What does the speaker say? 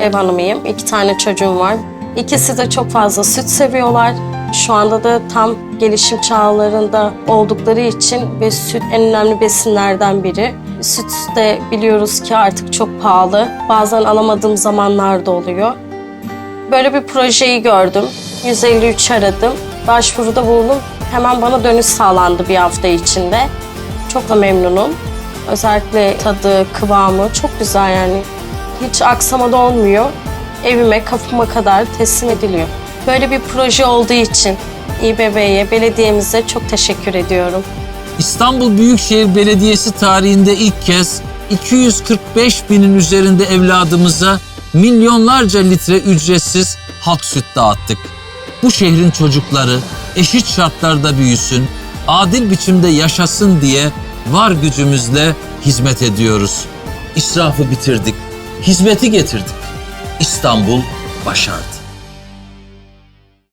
Ev hanımıyım. İki tane çocuğum var. İkisi de çok fazla süt seviyorlar. Şu anda da tam gelişim çağlarında oldukları için ve süt en önemli besinlerden biri. Süt de biliyoruz ki artık çok pahalı. Bazen alamadığım zamanlar da oluyor. Böyle bir projeyi gördüm. 153 aradım. Başvuruda bulundum. Hemen bana dönüş sağlandı bir hafta içinde. Çok da memnunum. Özellikle tadı, kıvamı çok güzel yani. Hiç aksama olmuyor. Evime, kapıma kadar teslim ediliyor. Böyle bir proje olduğu için İBB'ye, belediyemize çok teşekkür ediyorum. İstanbul Büyükşehir Belediyesi tarihinde ilk kez 245 binin üzerinde evladımıza milyonlarca litre ücretsiz halk süt dağıttık. Bu şehrin çocukları eşit şartlarda büyüsün, adil biçimde yaşasın diye var gücümüzle hizmet ediyoruz. İsrafı bitirdik, hizmeti getirdik. İstanbul başardı.